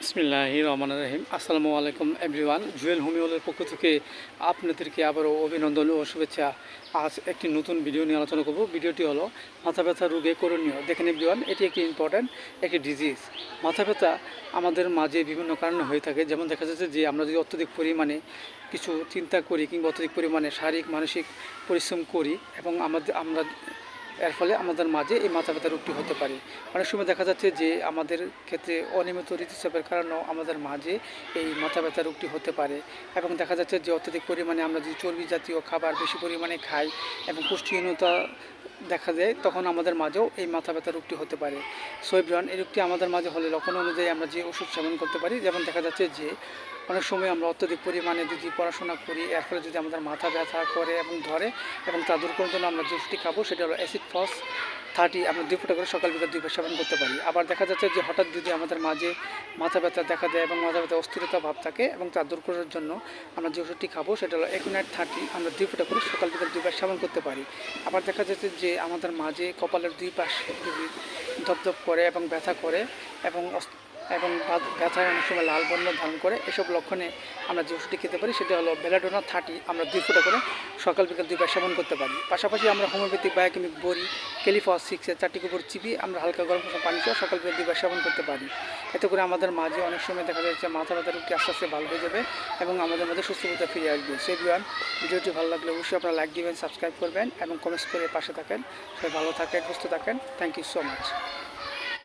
বিসমিল্লাহি রহমান রহিম আসসালামু আলাইকুম এভরিওয়ান। জুয়েল হোমিওলের পক্ষ থেকে আপনাদেরকে আবারও অভিনন্দন ও শুভেচ্ছা। আজ একটি নতুন ভিডিও নিয়ে আলোচনা করব। ভিডিওটি হলো, মাথা ব্যথা রোগে করণীয়। দেখেন এভরিওয়ান, এটি একটি ইম্পর্ট্যান্ট একটি ডিজিজ মাথা ব্যথা আমাদের মাঝে বিভিন্ন কারণে হয়ে থাকে। যেমন দেখা যাচ্ছে যে, আমরা যদি অত্যধিক পরিমাণে কিছু চিন্তা করি কিংবা অত্যধিক পরিমাণে শারীরিক, মানসিক পরিশ্রম করি এবং আমাদের, আমরা এর ফলে আমাদের মাঝে এই মাথা ব্যথা রোগটি হতে পারে। অনেক সময় দেখা যাচ্ছে যে আমাদের ক্ষেত্রে অনিয়মিত ঋতুস্রাবের কারণেও আমাদের মাঝে এই মাথা ব্যথা রোগটি হতে পারে। এবং দেখা যাচ্ছে যে অত্যধিক পরিমাণে আমরা যদি চর্বি জাতীয় খাবার বেশি পরিমাণে খাই এবং পুষ্টিহীনতা দেখা যায়, তখন আমাদের মাঝেও এই মাথা ব্যথা রোগটি হতে পারে। সোয়েব্রান এই রোগটি আমাদের মাঝে হলে লক্ষণ অনুযায়ী আমরা যে ওষুধ সেবন করতে পারি, যেমন দেখা যাচ্ছে যে অনেক সময় আমরা অত্যধিক পরিমাণে যদি পড়াশোনা করি, এর ফলে যদি আমাদের মাথা ব্যথা করে এবং ধরে এবং তা দূর করার জন্য আমরা যে ওষুধটি খাব, সেটা হলো অ্যাসিড ফস থার্টি আমরা দুই ফোঁটা করে সকাল বিকাল দুই সেবন করতে পারি। আবার দেখা যাচ্ছে যে হঠাৎ যদি আমাদের মাঝে মাথা ব্যথা দেখা দেয় এবং মাথা ব্যথা অস্থিরতা ভাব থাকে এবং তা দূর করার জন্য আমরা যে ওষুধটি খাব সেটা হলো একুনাইট থার্টি আমরা দুই ফোঁটা করে সকাল বিকাল দুইবার সেবন করতে পারি। আবার দেখা যাচ্ছে যে আমাদের মাঝে কপালের দুই পাশ যদি ধপধপ করে এবং ব্যথা করে এবং এবং ব্যথায় অনেক সময় লাল বর্ণ ধারণ করে এসব লক্ষণে আমরা যে ওষুধটি খেতে পারি সেটা হলো বেলাডোনা থার্টি আমরা দুই ফোঁটা করে সকাল বিকাল দুইবার সেবন করতে পারি। পাশাপাশি আমরা হোমিওপ্যাথিক, বায়োকেমিক, বড়ি কেলিফস সিক্সের চারটি কুপুর চিবি আমরা হালকা গরম করে পানি সহ সকাল বিকাল দুইবার সেবন করতে পারি। এতে করে আমাদের মাঝে অনেক সময় দেখা যাচ্ছে মাথা ব্যথা রোগটি আস্তে আস্তে ভালো হয়ে যাবে এবং আমাদের মধ্যে সুস্থতা ফিরে আসবে। সেই বিয়ান ভিডিওটি ভালো লাগলে অবশ্যই আপনারা লাইক দিবেন, সাবস্ক্রাইব করবেন এবং কমেন্টস করে পাশে থাকেন। সবাই ভালো থাকেন, সুস্থ থাকেন। Thank you so much